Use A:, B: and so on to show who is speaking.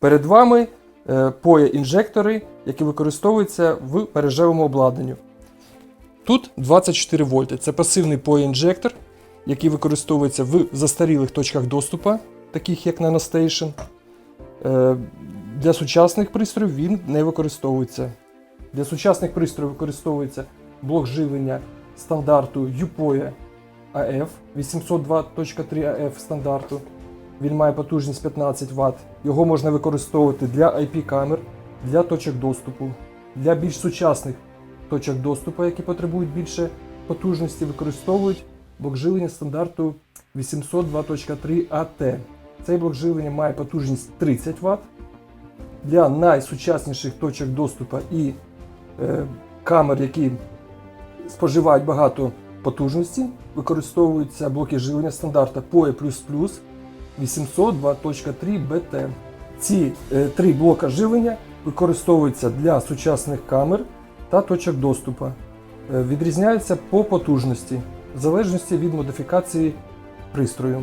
A: Перед вами е, POE-інжектори, які використовуються в мережевому обладнанні. Тут 24 вольти. Це пасивний POE-інжектор, який використовується в застарілих точках доступу, таких як NanoStation. Е, Для сучасних пристроїв він не використовується. Для сучасних пристроїв використовується блок живлення стандарту UPOE AF 802.3 AF стандарту. Він має потужність 15 Вт. Його можна використовувати для IP-камер, для точок доступу, для більш сучасних точок доступу, які потребують більше потужності, використовують блок живлення стандарту 802.3 AT. Цей блок живлення має потужність 30 Вт. Для найсучасніших точок доступу і е, камер, які споживають багато потужності, використовуються блоки живлення стандарта POE 802.3 BT. Ці е, три блока живлення використовуються для сучасних камер та точок доступу. Е, відрізняються по потужності в залежності від модифікації пристрою.